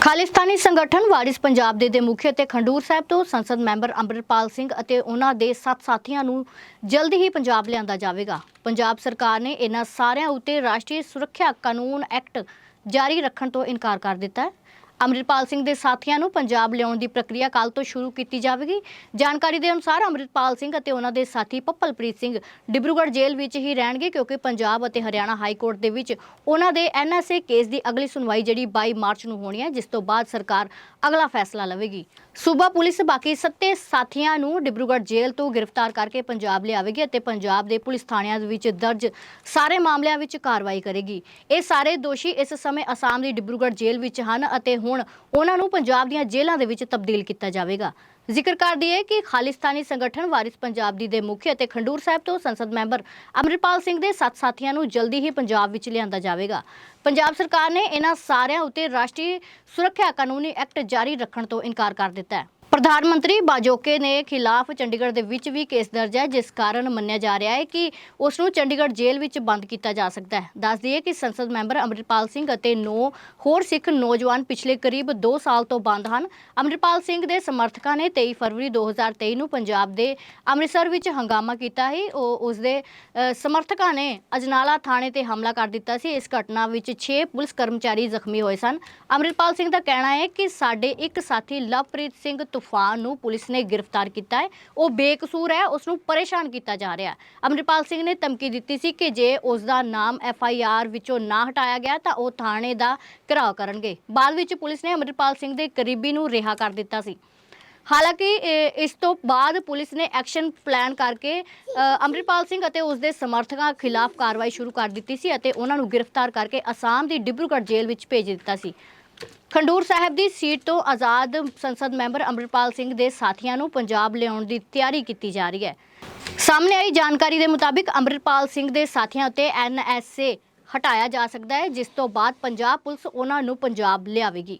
ਖਾਲਿਸਤਾਨੀ ਸੰਗਠਨ ਵਾਰਿਸ ਪੰਜਾਬ ਦੇ ਦੇ ਮੁਖੀ ਅਤੇ ਖੰਡੂਰ ਸਾਹਿਬ ਤੋਂ ਸੰਸਦ ਮੈਂਬਰ ਅੰਮ੍ਰਿਤਪਾਲ ਸਿੰਘ ਅਤੇ ਉਹਨਾਂ ਦੇ ਸੱਤ ਸਾਥੀਆਂ ਨੂੰ ਜਲਦੀ ਹੀ ਪੰਜਾਬ ਲਿਆਂਦਾ ਜਾਵੇਗਾ। ਪੰਜਾਬ ਸਰਕਾਰ ਨੇ ਇਹਨਾਂ ਸਾਰਿਆਂ ਉੱਤੇ ਰਾਸ਼ਟਰੀ ਸੁਰੱਖਿਆ ਕਾਨੂੰਨ ਐਕਟ ਜਾਰੀ ਰੱਖਣ ਤੋਂ ਇਨਕਾਰ ਕਰ ਦਿੱਤਾ ਹੈ। ਅੰਮ੍ਰਿਤਪਾਲ ਸਿੰਘ ਦੇ ਸਾਥੀਆਂ ਨੂੰ ਪੰਜਾਬ ਲਿਆਉਣ ਦੀ ਪ੍ਰਕਿਰਿਆ ਕੱਲ ਤੋਂ ਸ਼ੁਰੂ ਕੀਤੀ ਜਾਵੇਗੀ। ਜਾਣਕਾਰੀ ਦੇ ਅਨੁਸਾਰ ਅੰਮ੍ਰਿਤਪਾਲ ਸਿੰਘ ਅਤੇ ਉਹਨਾਂ ਦੇ ਸਾਥੀ ਪੱਪਲਪ੍ਰੀਤ ਸਿੰਘ ਡਿਬਰੂਗੜ੍ਹ ਜੇਲ੍ਹ ਵਿੱਚ ਹੀ ਰਹਿਣਗੇ ਕਿਉਂਕਿ ਪੰਜਾਬ ਅਤੇ ਹਰਿਆਣਾ ਹਾਈ ਕੋਰਟ ਦੇ ਵਿੱਚ ਉਹਨਾਂ ਦੇ ਐਨਐਸਏ ਕੇਸ ਦੀ ਅਗਲੀ ਸੁਣਵਾਈ ਜਿਹੜੀ 22 ਮਾਰਚ ਨੂੰ ਹੋਣੀ ਹੈ, ਜਿਸ ਤੋਂ ਬਾਅਦ ਸਰਕਾਰ ਅਗਲਾ ਫੈਸਲਾ ਲਵੇਗੀ। ਸੂਬਾ ਪੁਲਿਸ ਬਾਕੀ ਸੱਤੇ ਸਾਥੀਆਂ ਨੂੰ ਡਿਬਰੂਗੜ੍ਹ ਜੇਲ੍ਹ ਤੋਂ ਗ੍ਰਿਫਤਾਰ ਕਰਕੇ ਪੰਜਾਬ ਲਿਆਵੇਗੀ ਅਤੇ ਪੰਜਾਬ ਦੇ ਪੁਲਿਸ ਥਾਣਿਆਂ ਵਿੱਚ ਦਰਜ ਸਾਰੇ ਮਾਮਲਿਆਂ ਵਿੱਚ ਕਾਰਵਾਈ ਕਰੇਗੀ। ਇਹ ਸਾਰੇ ਦੋਸ਼ੀ ਇਸ ਸਮੇਂ ਅਸਾਮ ਦੀ ਡਿਬਰੂਗੜ੍ਹ ਜੇਲ੍ਹ ਵਿੱਚ ਹਨ ਅਤੇ ਹੁਣ ਉਹਨਾਂ ਨੂੰ ਪੰਜਾਬ ਦੀਆਂ ਜੇਲ੍ਹਾਂ ਦੇ ਵਿੱਚ ਤਬਦੀਲ ਕੀਤਾ ਜਾਵੇਗਾ। ਜ਼ਿਕਰ ਕਰ ਦਈਏ ਕਿ ਖਾਲਿਸਤਾਨੀ ਸੰਗਠਨ ਵਾਰਿਸ ਪੰਜਾਬ ਦੀ ਦੇ ਮੁਖੀ ਅਤੇ ਖੰਡੂਰ ਸਾਹਿਬ ਤੋਂ ਸੰਸਦ ਮੈਂਬਰ ਅਮਰਿਤਪਾਲ ਸਿੰਘ ਦੇ ਸੱਤ ਸਾਥੀਆਂ ਨੂੰ ਜਲਦੀ ਹੀ ਪੰਜਾਬ ਵਿੱਚ ਲਿਆਂਦਾ ਜਾਵੇਗਾ। ਪੰਜਾਬ ਸਰਕਾਰ ਨੇ ਇਹਨਾਂ ਸਾਰਿਆਂ ਉੱਤੇ ਰਾਸ਼ਟਰੀ ਸੁਰੱਖਿਆ ਕਾਨੂੰਨੀ ਐਕਟ ਜਾਰੀ ਰੱਖਣ ਤੋਂ ਇਨਕਾਰ ਕਰ ਦਿੱਤਾ ਹੈ। ਪ੍ਰਧਾਨ ਮੰਤਰੀ ਬਾਜੋਕੇ ਨੇ ਖਿਲਾਫ ਚੰਡੀਗੜ੍ਹ ਦੇ ਵਿੱਚ ਵੀ ਕੇਸ ਦਰਜ ਹੈ, ਜਿਸ ਕਾਰਨ ਮੰਨਿਆ ਜਾ ਰਿਹਾ ਹੈ ਕਿ ਉਸ ਨੂੰ ਚੰਡੀਗੜ੍ਹ ਜੇਲ੍ਹ ਵਿੱਚ ਬੰਦ ਕੀਤਾ ਜਾ ਸਕਦਾ ਹੈ। ਦੱਸ ਦਈਏ ਕਿ ਸੰਸਦ ਮੈਂਬਰ ਅਮਰਿਤਪਾਲ ਸਿੰਘ ਅਤੇ 9 ਹੋਰ ਸਿੱਖ ਨੌਜਵਾਨ ਪਿਛਲੇ ਕਰੀਬ 2 ਸਾਲ ਤੋਂ ਬੰਦ ਹਨ। ਅਮਰਿਤਪਾਲ ਸਿੰਘ ਦੇ ਸਮਰਥਕਾਂ ਨੇ 23 ਫਰਵਰੀ 2023 ਨੂੰ ਪੰਜਾਬ ਦੇ ਅੰਮ੍ਰਿਤਸਰ ਵਿੱਚ ਹੰਗਾਮਾ ਕੀਤਾ ਸੀ। ਉਹ ਉਸ ਦੇ ਸਮਰਥਕਾਂ ਨੇ ਅਜਨਾਲਾ ਥਾਣੇ ਤੇ ਹਮਲਾ ਕਰ ਦਿੱਤਾ ਸੀ। ਇਸ ਘਟਨਾ ਵਿੱਚ 6 ਪੁਲਿਸ ਕਰਮਚਾਰੀ ਜ਼ਖਮੀ ਹੋਏ ਸਨ। ਅਮਰਿਤਪਾਲ ਸਿੰਘ ਦਾ ਕਹਿਣਾ ਹੈ ਕਿ ਸਾਡੇ ਇੱਕ ਸਾਥੀ ਲਵਪ੍ਰੀਤ ਸਿੰਘ ਤੂਫਾਨ ਨੂੰ ਪੁਲਿਸ ਨੇ ਗ੍ਰਿਫਤਾਰ ਕੀਤਾ ਹੈ। ਉਹ ਬੇਕਸੂਰ ਹੈ ਉਸ ਨੂੰ ਪਰੇਸ਼ਾਨ ਕੀਤਾ ਜਾ ਰਿਹਾ ਹੈ। ਅਮਰਿਤਪਾਲ ਸਿੰਘ ਨੇ ਧਮਕੀ ਦਿੱਤੀ ਸੀ ਕਿ ਜੇ ਉਸ ਦਾ ਨਾਮ ਐਫ ਆਈ ਆਰ ਵਿੱਚੋਂ ਨਾ ਹਟਾਇਆ ਗਿਆ ਤਾਂ ਉਹ ਥਾਣੇ ਦਾ ਘਿਰਾਓ ਕਰਨਗੇ। ਬਾਅਦ ਵਿੱਚ ਪੁਲਿਸ ਨੇ ਅਮਰਿਤਪਾਲ ਸਿੰਘ ਦੇ ਕਰੀਬੀ ਨੂੰ ਰਿਹਾ ਕਰ ਦਿੱਤਾ ਸੀ। ਹਾਲਾਂਕਿ ਇਸ ਤੋਂ ਬਾਅਦ ਪੁਲਿਸ ਨੇ ਐਕਸ਼ਨ ਪਲਾਨ ਕਰਕੇ ਅ, ਅੰਮ੍ਰਿਤਪਾਲ ਸਿੰਘ ਅਤੇ ਉਸ ਦੇ ਸਮਰਥਕਾਂ ਖਿਲਾਫ ਕਾਰਵਾਈ ਸ਼ੁਰੂ ਕਰ ਦਿੱਤੀ ਸੀ ਅਤੇ ਉਹਨਾਂ ਨੂੰ ਗ੍ਰਿਫਤਾਰ ਕਰਕੇ ਅਸਾਮ ਦੀ ਡਿਬਰੂਗੜ੍ਹ ਜੇਲ੍ਹ ਵਿੱਚ ਭੇਜ ਦਿੱਤਾ ਸੀ। ਖੰਡੂਰ ਸਾਹਿਬ ਦੀ ਸੀਟ ਤੋਂ ਆਜ਼ਾਦ ਸੰਸਦ ਮੈਂਬਰ ਅੰਮ੍ਰਿਤਪਾਲ ਸਿੰਘ ਦੇ ਸਾਥੀਆਂ ਨੂੰ ਪੰਜਾਬ ਲਿਆਉਣ ਦੀ ਤਿਆਰੀ ਕੀਤੀ ਜਾ ਰਹੀ ਹੈ। ਸਾਹਮਣੇ ਆਈ ਜਾਣਕਾਰੀ ਦੇ ਮੁਤਾਬਿਕ ਅੰਮ੍ਰਿਤਪਾਲ ਸਿੰਘ ਦੇ ਸਾਥੀਆਂ ਉੱਤੇ ਐਨਐਸਏ ਹਟਾਇਆ ਜਾ ਸਕਦਾ ਹੈ, ਜਿਸ ਤੋਂ ਬਾਅਦ ਪੰਜਾਬ ਪੁਲਿਸ ਉਹਨਾਂ ਨੂੰ ਪੰਜਾਬ ਲਿਆਵੇਗੀ।